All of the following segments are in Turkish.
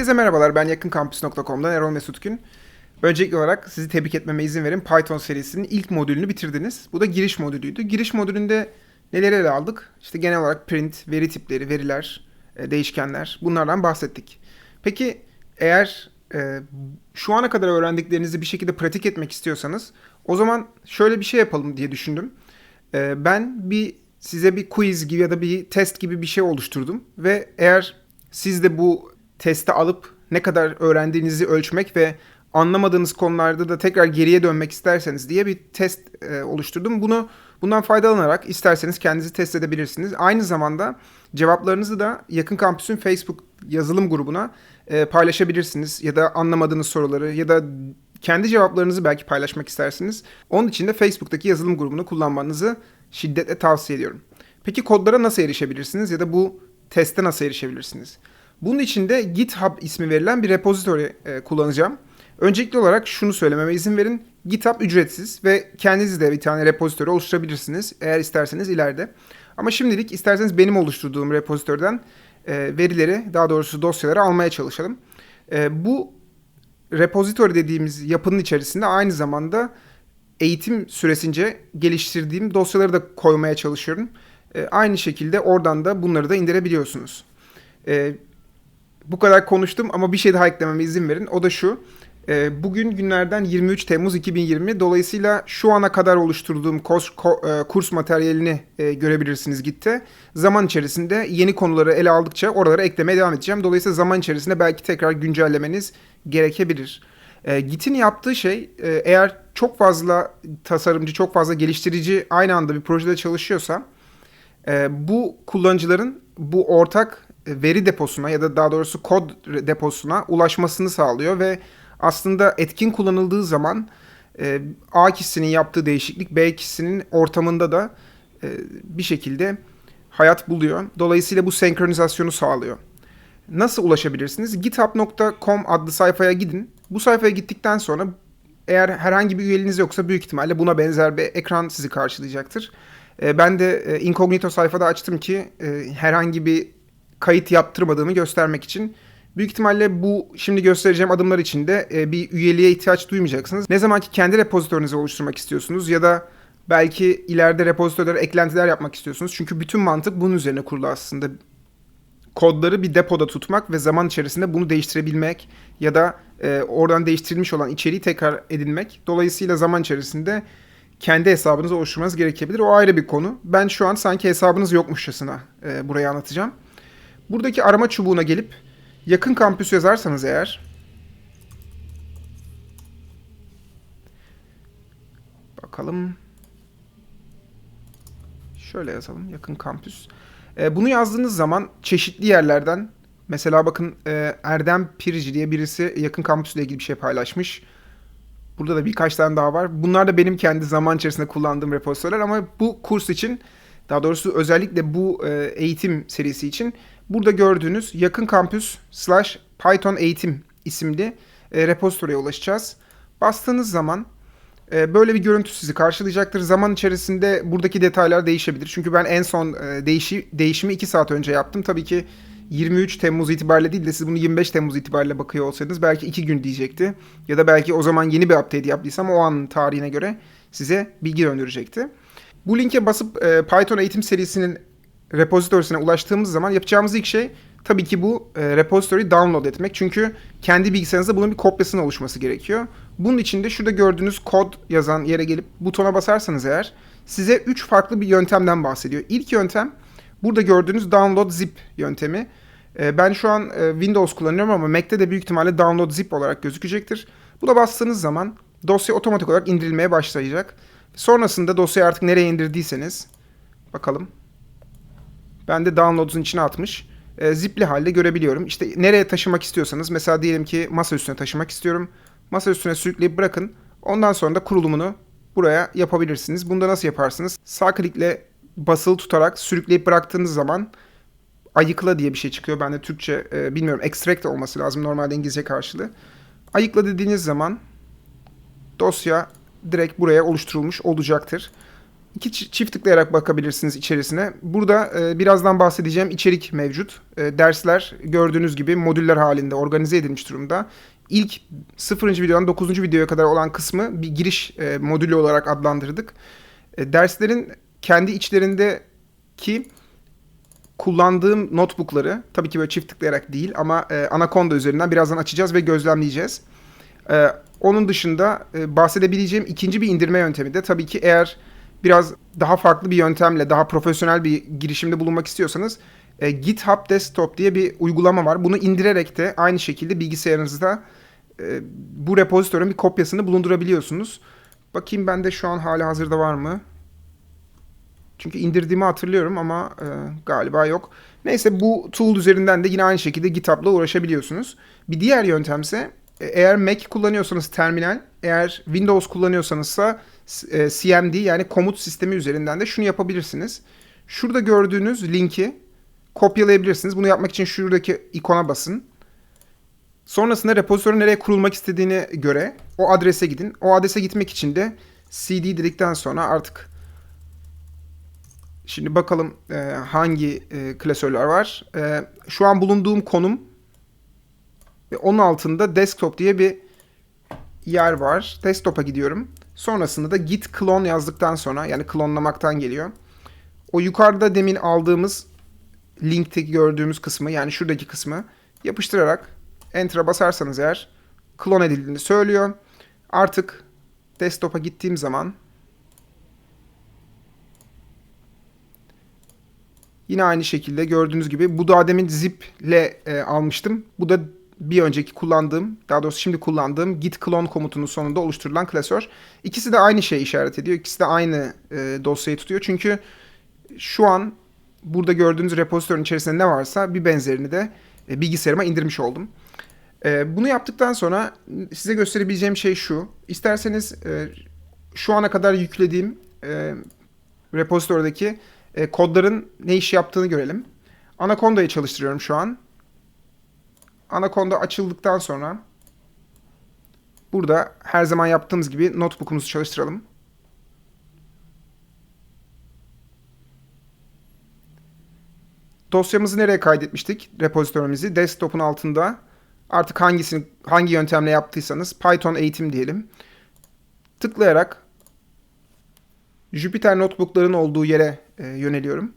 Herkese merhabalar. Ben yakınkampüs.com'dan Erol Mesut Gün. Öncelikli olarak sizi tebrik etmeme izin verin. Python serisinin ilk modülünü bitirdiniz. Bu da giriş modülüydü. Giriş modülünde neleri ele aldık? İşte genel olarak print, veri tipleri, veriler, e, değişkenler bunlardan bahsettik. Peki eğer e, şu ana kadar öğrendiklerinizi bir şekilde pratik etmek istiyorsanız o zaman şöyle bir şey yapalım diye düşündüm. E, ben bir size bir quiz gibi ya da bir test gibi bir şey oluşturdum ve eğer siz de bu testi alıp ne kadar öğrendiğinizi ölçmek ve anlamadığınız konularda da tekrar geriye dönmek isterseniz diye bir test e, oluşturdum. Bunu bundan faydalanarak isterseniz kendinizi test edebilirsiniz. Aynı zamanda cevaplarınızı da Yakın Kampüs'ün Facebook yazılım grubuna e, paylaşabilirsiniz ya da anlamadığınız soruları ya da kendi cevaplarınızı belki paylaşmak istersiniz. Onun için de Facebook'taki yazılım grubunu kullanmanızı şiddetle tavsiye ediyorum. Peki kodlara nasıl erişebilirsiniz ya da bu teste nasıl erişebilirsiniz? Bunun için de GitHub ismi verilen bir repository e, kullanacağım. Öncelikli olarak şunu söylememe izin verin. GitHub ücretsiz ve kendiniz de bir tane repository oluşturabilirsiniz eğer isterseniz ileride. Ama şimdilik isterseniz benim oluşturduğum repositörden e, verileri daha doğrusu dosyaları almaya çalışalım. E, bu repository dediğimiz yapının içerisinde aynı zamanda eğitim süresince geliştirdiğim dosyaları da koymaya çalışıyorum. Aynı şekilde oradan da bunları da indirebiliyorsunuz. Bu kadar konuştum ama bir şey daha eklememe izin verin. O da şu. E, bugün günlerden 23 Temmuz 2020. Dolayısıyla şu ana kadar oluşturduğum kurs, e, kurs materyalini e, görebilirsiniz Git'te. Zaman içerisinde yeni konuları ele aldıkça oralara eklemeye devam edeceğim. Dolayısıyla zaman içerisinde belki tekrar güncellemeniz gerekebilir. E, Git'in yaptığı şey e, eğer çok fazla tasarımcı, çok fazla geliştirici aynı anda bir projede çalışıyorsa e, bu kullanıcıların bu ortak veri deposuna ya da daha doğrusu kod deposuna ulaşmasını sağlıyor ve aslında etkin kullanıldığı zaman e, A kişisinin yaptığı değişiklik B kişisinin ortamında da e, bir şekilde hayat buluyor. Dolayısıyla bu senkronizasyonu sağlıyor. Nasıl ulaşabilirsiniz? github.com adlı sayfaya gidin. Bu sayfaya gittikten sonra eğer herhangi bir üyeliğiniz yoksa büyük ihtimalle buna benzer bir ekran sizi karşılayacaktır. E, ben de e, incognito sayfada açtım ki e, herhangi bir kayıt yaptırmadığımı göstermek için. Büyük ihtimalle bu şimdi göstereceğim adımlar için de e, bir üyeliğe ihtiyaç duymayacaksınız. Ne zaman ki kendi repozitörünüzü oluşturmak istiyorsunuz ya da belki ileride repozitörlere eklentiler yapmak istiyorsunuz. Çünkü bütün mantık bunun üzerine kurulu aslında. Kodları bir depoda tutmak ve zaman içerisinde bunu değiştirebilmek ya da e, oradan değiştirilmiş olan içeriği tekrar edinmek. Dolayısıyla zaman içerisinde kendi hesabınızı oluşturmanız gerekebilir. O ayrı bir konu. Ben şu an sanki hesabınız yokmuşçasına e, burayı anlatacağım. Buradaki arama çubuğuna gelip yakın kampüs yazarsanız eğer bakalım şöyle yazalım yakın kampüs. E, bunu yazdığınız zaman çeşitli yerlerden mesela bakın e, Erdem Pirici diye birisi yakın kampüsle ilgili bir şey paylaşmış. Burada da birkaç tane daha var. Bunlar da benim kendi zaman içerisinde kullandığım repozitörler ama bu kurs için daha doğrusu özellikle bu e, eğitim serisi için burada gördüğünüz yakın kampüs slash Python eğitim isimli e, ulaşacağız. Bastığınız zaman e, böyle bir görüntü sizi karşılayacaktır. Zaman içerisinde buradaki detaylar değişebilir. Çünkü ben en son e, değişi, değişimi 2 saat önce yaptım. Tabii ki 23 Temmuz itibariyle değil de siz bunu 25 Temmuz itibariyle bakıyor olsaydınız belki 2 gün diyecekti. Ya da belki o zaman yeni bir update yaptıysam o an tarihine göre size bilgi döndürecekti. Bu linke basıp e, Python eğitim serisinin repositorisine ulaştığımız zaman yapacağımız ilk şey tabii ki bu e, repository download etmek. Çünkü kendi bilgisayarınızda bunun bir kopyasının oluşması gerekiyor. Bunun için de şurada gördüğünüz kod yazan yere gelip butona basarsanız eğer size 3 farklı bir yöntemden bahsediyor. İlk yöntem burada gördüğünüz download zip yöntemi. E, ben şu an e, Windows kullanıyorum ama Mac'te de büyük ihtimalle download zip olarak gözükecektir. Buna bastığınız zaman dosya otomatik olarak indirilmeye başlayacak. Sonrasında dosyayı artık nereye indirdiyseniz bakalım. Ben de downloads'un içine atmış. E, zipli halde görebiliyorum. İşte nereye taşımak istiyorsanız mesela diyelim ki masa üstüne taşımak istiyorum. Masa üstüne sürükleyip bırakın. Ondan sonra da kurulumunu buraya yapabilirsiniz. Bunda nasıl yaparsınız? Sağ klikle basılı tutarak sürükleyip bıraktığınız zaman ayıkla diye bir şey çıkıyor. Ben de Türkçe e, bilmiyorum extract olması lazım normalde İngilizce karşılığı. Ayıkla dediğiniz zaman dosya direkt buraya oluşturulmuş olacaktır. İki çi- çift tıklayarak bakabilirsiniz içerisine. Burada e, birazdan bahsedeceğim içerik mevcut. E, dersler gördüğünüz gibi modüller halinde organize edilmiş durumda. İlk 0. videodan 9. videoya kadar olan kısmı bir giriş e, modülü olarak adlandırdık. E, derslerin kendi içlerindeki kullandığım notebookları tabii ki böyle çift tıklayarak değil ama e, Anaconda üzerinden birazdan açacağız ve gözlemleyeceğiz. E, onun dışında e, bahsedebileceğim ikinci bir indirme yöntemi de tabii ki eğer biraz daha farklı bir yöntemle, daha profesyonel bir girişimde bulunmak istiyorsanız e, GitHub Desktop diye bir uygulama var. Bunu indirerek de aynı şekilde bilgisayarınızda e, bu repozitörün bir kopyasını bulundurabiliyorsunuz. Bakayım bende şu an hala hazırda var mı? Çünkü indirdiğimi hatırlıyorum ama e, galiba yok. Neyse bu tool üzerinden de yine aynı şekilde GitHub'la uğraşabiliyorsunuz. Bir diğer yöntemse e, eğer Mac kullanıyorsanız terminal, eğer Windows kullanıyorsanızsa CMD yani komut sistemi üzerinden de şunu yapabilirsiniz. Şurada gördüğünüz linki kopyalayabilirsiniz. Bunu yapmak için şuradaki ikona basın. Sonrasında repozitörün nereye kurulmak istediğine göre o adrese gidin. O adrese gitmek için de cd dedikten sonra artık Şimdi bakalım e, hangi e, klasörler var. E, şu an bulunduğum konum ve onun altında desktop diye bir yer var. Desktop'a gidiyorum. Sonrasında da git clone yazdıktan sonra yani klonlamaktan geliyor. O yukarıda demin aldığımız linkteki gördüğümüz kısmı yani şuradaki kısmı yapıştırarak enter'a basarsanız eğer klon edildiğini söylüyor. Artık desktop'a gittiğim zaman Yine aynı şekilde gördüğünüz gibi bu da demin zip ile e, almıştım. Bu da bir önceki kullandığım, daha doğrusu şimdi kullandığım git clone komutunun sonunda oluşturulan klasör. İkisi de aynı şeyi işaret ediyor. İkisi de aynı e, dosyayı tutuyor. Çünkü şu an burada gördüğünüz repozitörün içerisinde ne varsa bir benzerini de e, bilgisayarıma indirmiş oldum. E, bunu yaptıktan sonra size gösterebileceğim şey şu. İsterseniz e, şu ana kadar yüklediğim e, repozitördeki e, kodların ne iş yaptığını görelim. Anaconda'yı çalıştırıyorum şu an. Anaconda açıldıktan sonra burada her zaman yaptığımız gibi notebook'umuzu çalıştıralım. Dosyamızı nereye kaydetmiştik? Repozitörümüzü desktop'un altında artık hangisini hangi yöntemle yaptıysanız Python eğitim diyelim. Tıklayarak Jupyter notebook'ların olduğu yere e, yöneliyorum.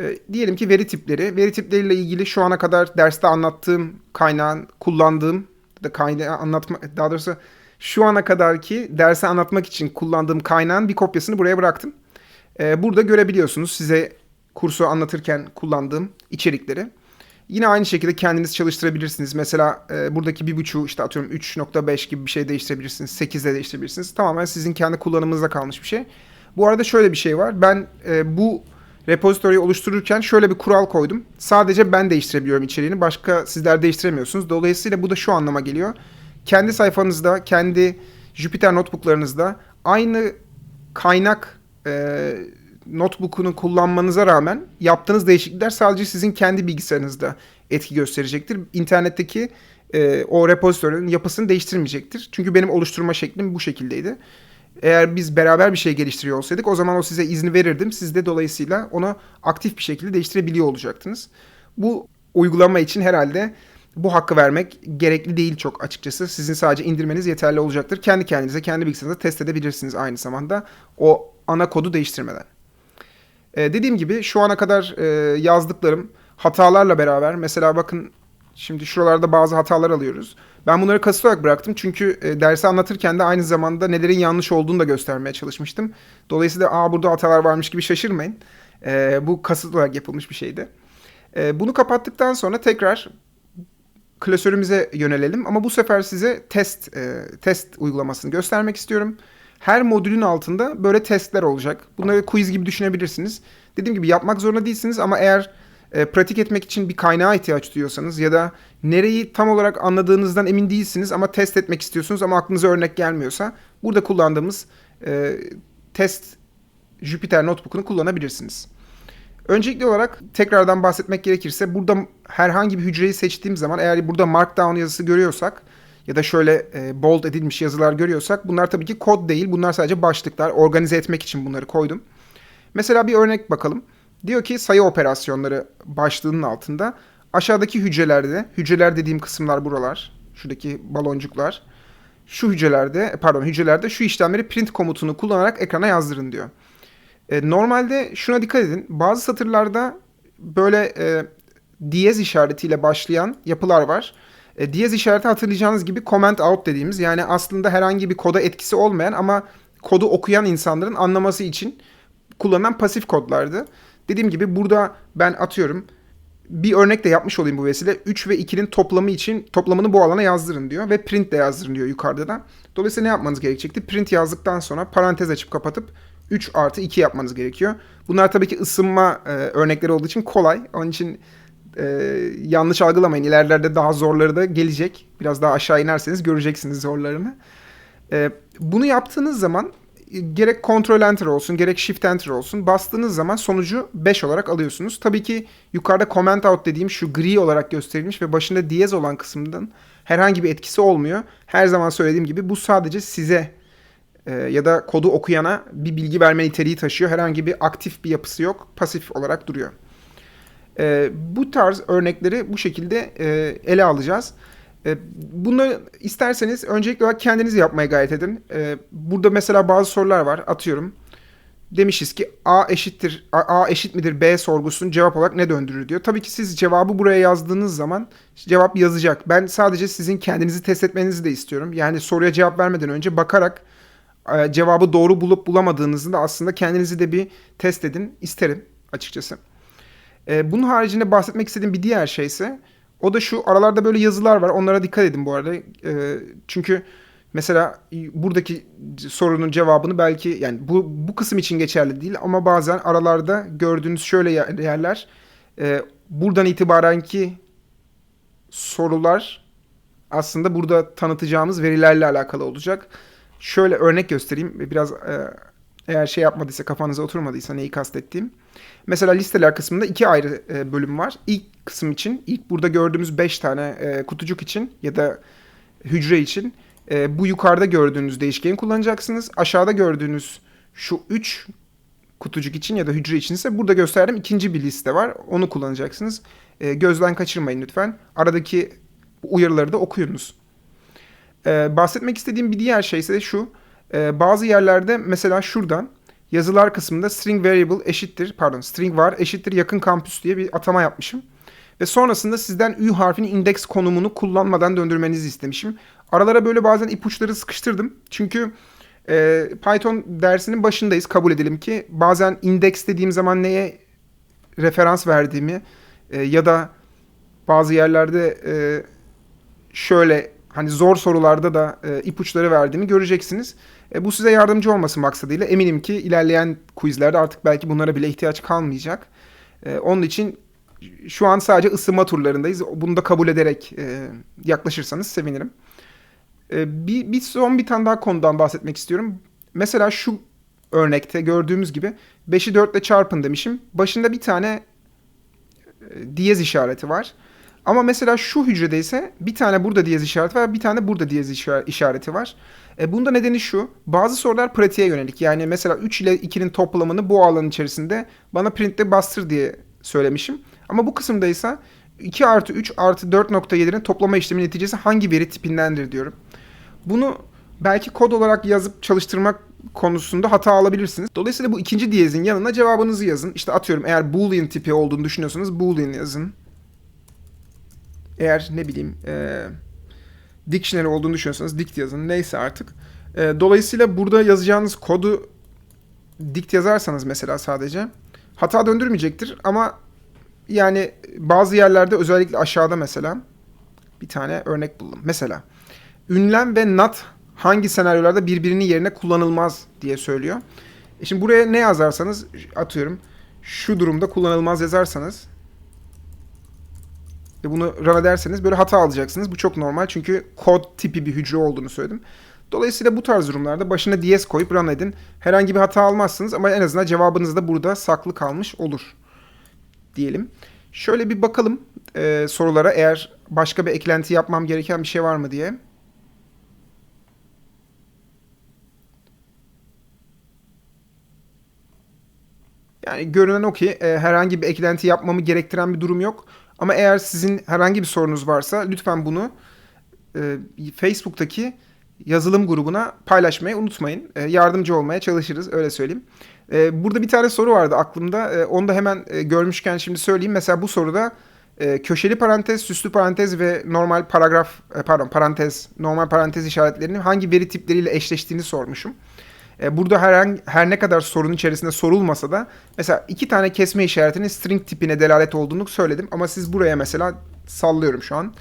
E, diyelim ki veri tipleri. Veri tipleriyle ilgili şu ana kadar derste anlattığım kaynağın kullandığım da kaynağı anlatma daha doğrusu şu ana kadar ki dersi anlatmak için kullandığım kaynağın bir kopyasını buraya bıraktım. E, burada görebiliyorsunuz size kursu anlatırken kullandığım içerikleri. Yine aynı şekilde kendiniz çalıştırabilirsiniz. Mesela e, buradaki bir buçuğu işte atıyorum 3.5 gibi bir şey değiştirebilirsiniz. 8'de değiştirebilirsiniz. Tamamen sizin kendi kullanımınızda kalmış bir şey. Bu arada şöyle bir şey var. Ben e, bu repository'yi oluştururken şöyle bir kural koydum. Sadece ben değiştirebiliyorum içeriğini. Başka sizler değiştiremiyorsunuz. Dolayısıyla bu da şu anlama geliyor. Kendi sayfanızda, kendi Jupyter notebooklarınızda aynı kaynak e, notebook'unu kullanmanıza rağmen yaptığınız değişiklikler sadece sizin kendi bilgisayarınızda etki gösterecektir. İnternetteki e, o repozitörün yapısını değiştirmeyecektir. Çünkü benim oluşturma şeklim bu şekildeydi. Eğer biz beraber bir şey geliştiriyor olsaydık o zaman o size izni verirdim. Siz de dolayısıyla onu aktif bir şekilde değiştirebiliyor olacaktınız. Bu uygulama için herhalde bu hakkı vermek gerekli değil çok açıkçası. Sizin sadece indirmeniz yeterli olacaktır. Kendi kendinize, kendi bilgisayarınızda test edebilirsiniz aynı zamanda o ana kodu değiştirmeden. Ee, dediğim gibi şu ana kadar e, yazdıklarım hatalarla beraber mesela bakın şimdi şuralarda bazı hatalar alıyoruz. Ben bunları kasıt olarak bıraktım çünkü e, dersi anlatırken de aynı zamanda nelerin yanlış olduğunu da göstermeye çalışmıştım. Dolayısıyla aa burada hatalar varmış gibi şaşırmayın. E, bu kasıt olarak yapılmış bir şeydi. E, bunu kapattıktan sonra tekrar klasörümüze yönelelim ama bu sefer size test e, test uygulamasını göstermek istiyorum. Her modülün altında böyle testler olacak. Bunları quiz gibi düşünebilirsiniz. Dediğim gibi yapmak zorunda değilsiniz ama eğer e, pratik etmek için bir kaynağa ihtiyaç duyuyorsanız ya da nereyi tam olarak anladığınızdan emin değilsiniz ama test etmek istiyorsunuz ama aklınıza örnek gelmiyorsa burada kullandığımız e, test Jupyter Notebook'unu kullanabilirsiniz. Öncelikli olarak tekrardan bahsetmek gerekirse burada herhangi bir hücreyi seçtiğim zaman eğer burada Markdown yazısı görüyorsak ya da şöyle bold edilmiş yazılar görüyorsak bunlar tabii ki kod değil. Bunlar sadece başlıklar. Organize etmek için bunları koydum. Mesela bir örnek bakalım. Diyor ki sayı operasyonları başlığının altında aşağıdaki hücrelerde, hücreler dediğim kısımlar buralar, şuradaki baloncuklar, şu hücrelerde, pardon hücrelerde şu işlemleri print komutunu kullanarak ekrana yazdırın diyor. E, normalde şuna dikkat edin. Bazı satırlarda böyle e, diyez işaretiyle başlayan yapılar var. E, diyez işareti hatırlayacağınız gibi comment out dediğimiz yani aslında herhangi bir koda etkisi olmayan ama kodu okuyan insanların anlaması için kullanılan pasif kodlardı. Dediğim gibi burada ben atıyorum bir örnek de yapmış olayım bu vesile. 3 ve 2'nin toplamı için toplamını bu alana yazdırın diyor ve print de yazdırın diyor yukarıda da. Dolayısıyla ne yapmanız gerekecekti? Print yazdıktan sonra parantez açıp kapatıp 3 artı 2 yapmanız gerekiyor. Bunlar tabii ki ısınma e, örnekleri olduğu için kolay. Onun için e, yanlış algılamayın. İlerlerde daha zorları da gelecek. Biraz daha aşağı inerseniz göreceksiniz zorlarını. E, bunu yaptığınız zaman gerek Ctrl Enter olsun gerek Shift Enter olsun bastığınız zaman sonucu 5 olarak alıyorsunuz. Tabii ki yukarıda Comment Out dediğim şu gri olarak gösterilmiş ve başında diyez olan kısımdan herhangi bir etkisi olmuyor. Her zaman söylediğim gibi bu sadece size e, ya da kodu okuyana bir bilgi verme niteliği taşıyor. Herhangi bir aktif bir yapısı yok. Pasif olarak duruyor. E, bu tarz örnekleri bu şekilde e, ele alacağız. E, bunu isterseniz öncelikli olarak kendiniz yapmaya gayret edin. E, burada mesela bazı sorular var. Atıyorum. Demişiz ki A eşittir A, A eşit midir B sorgusunun cevap olarak ne döndürür diyor. Tabii ki siz cevabı buraya yazdığınız zaman cevap yazacak. Ben sadece sizin kendinizi test etmenizi de istiyorum. Yani soruya cevap vermeden önce bakarak e, cevabı doğru bulup bulamadığınızı da aslında kendinizi de bir test edin isterim açıkçası. Bunun haricinde bahsetmek istediğim bir diğer şey ise o da şu aralarda böyle yazılar var. Onlara dikkat edin bu arada. E, çünkü mesela buradaki sorunun cevabını belki yani bu bu kısım için geçerli değil ama bazen aralarda gördüğünüz şöyle yerler e, buradan itibarenki sorular aslında burada tanıtacağımız verilerle alakalı olacak. Şöyle örnek göstereyim. Biraz e, eğer şey yapmadıysa kafanıza oturmadıysa neyi kastettiğim. Mesela listeler kısmında iki ayrı e, bölüm var. İlk kısım için, ilk burada gördüğümüz 5 tane e, kutucuk için ya da hücre için e, bu yukarıda gördüğünüz değişkeni kullanacaksınız. Aşağıda gördüğünüz şu 3 kutucuk için ya da hücre için ise burada gösterdiğim ikinci bir liste var. Onu kullanacaksınız. Gözden kaçırmayın lütfen. Aradaki uyarıları da okuyunuz. Bahsetmek istediğim bir diğer şey ise şu. Bazı yerlerde mesela şuradan yazılar kısmında string variable eşittir, pardon string var eşittir yakın kampüs diye bir atama yapmışım. Ve sonrasında sizden ü harfinin indeks konumunu kullanmadan döndürmenizi istemişim. Aralara böyle bazen ipuçları sıkıştırdım. Çünkü e, Python dersinin başındayız kabul edelim ki. Bazen indeks dediğim zaman neye referans verdiğimi e, ya da bazı yerlerde e, şöyle hani zor sorularda da e, ipuçları verdiğimi göreceksiniz. E, bu size yardımcı olması maksadıyla eminim ki ilerleyen quizlerde artık belki bunlara bile ihtiyaç kalmayacak. E, onun için şu an sadece ısınma turlarındayız. Bunu da kabul ederek e, yaklaşırsanız sevinirim. E, bir, bir son bir tane daha konudan bahsetmek istiyorum. Mesela şu örnekte gördüğümüz gibi 5'i 4 ile çarpın demişim. Başında bir tane e, diyez işareti var. Ama mesela şu hücrede ise bir tane burada diyez işareti var, bir tane burada diyez işareti var. E, bunda nedeni şu. Bazı sorular pratiğe yönelik. Yani mesela 3 ile 2'nin toplamını bu alan içerisinde bana printte bastır diye söylemişim. Ama bu kısımda ise 2 artı 3 artı 4.7'nin toplama işlemi neticesi hangi veri tipindendir diyorum. Bunu belki kod olarak yazıp çalıştırmak konusunda hata alabilirsiniz. Dolayısıyla bu ikinci diyezin yanına cevabınızı yazın. İşte atıyorum eğer boolean tipi olduğunu düşünüyorsanız boolean yazın. Eğer ne bileyim e, dictionary olduğunu düşünüyorsanız dict yazın. Neyse artık. E, dolayısıyla burada yazacağınız kodu dict yazarsanız mesela sadece hata döndürmeyecektir ama yani bazı yerlerde özellikle aşağıda mesela bir tane örnek buldum. Mesela ünlem ve not hangi senaryolarda birbirinin yerine kullanılmaz diye söylüyor. E şimdi buraya ne yazarsanız atıyorum şu durumda kullanılmaz yazarsanız ve bunu run ederseniz böyle hata alacaksınız. Bu çok normal çünkü kod tipi bir hücre olduğunu söyledim. Dolayısıyla bu tarz durumlarda başına DS koyup run edin. Herhangi bir hata almazsınız ama en azından cevabınız da burada saklı kalmış olur. Diyelim. Şöyle bir bakalım e, sorulara eğer başka bir eklenti yapmam gereken bir şey var mı diye. Yani görünen o ki e, herhangi bir eklenti yapmamı gerektiren bir durum yok. Ama eğer sizin herhangi bir sorunuz varsa lütfen bunu e, Facebook'taki yazılım grubuna paylaşmayı unutmayın. E, yardımcı olmaya çalışırız öyle söyleyeyim. E, burada bir tane soru vardı aklımda. E, onu da hemen e, görmüşken şimdi söyleyeyim. Mesela bu soruda e, köşeli parantez, süslü parantez ve normal paragraf, e, pardon parantez, normal parantez işaretlerinin hangi veri tipleriyle eşleştiğini sormuşum. E, burada herhangi, her ne kadar sorunun içerisinde sorulmasa da mesela iki tane kesme işaretinin string tipine delalet olduğunu söyledim. Ama siz buraya mesela sallıyorum şu an.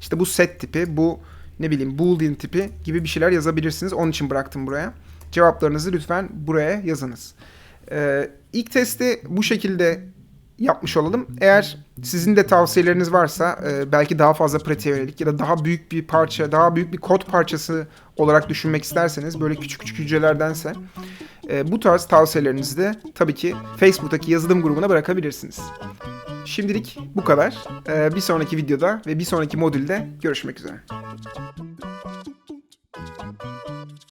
İşte bu set tipi, bu ne bileyim boolean tipi gibi bir şeyler yazabilirsiniz. Onun için bıraktım buraya. Cevaplarınızı lütfen buraya yazınız. Ee, ilk testi bu şekilde yapmış olalım. Eğer sizin de tavsiyeleriniz varsa e, belki daha fazla pratiğe yönelik ya da daha büyük bir parça, daha büyük bir kod parçası olarak düşünmek isterseniz böyle küçük küçük hücrelerdense e, bu tarz tavsiyelerinizi de tabii ki Facebook'taki yazılım grubuna bırakabilirsiniz. Şimdilik bu kadar. Ee, bir sonraki videoda ve bir sonraki modülde görüşmek üzere.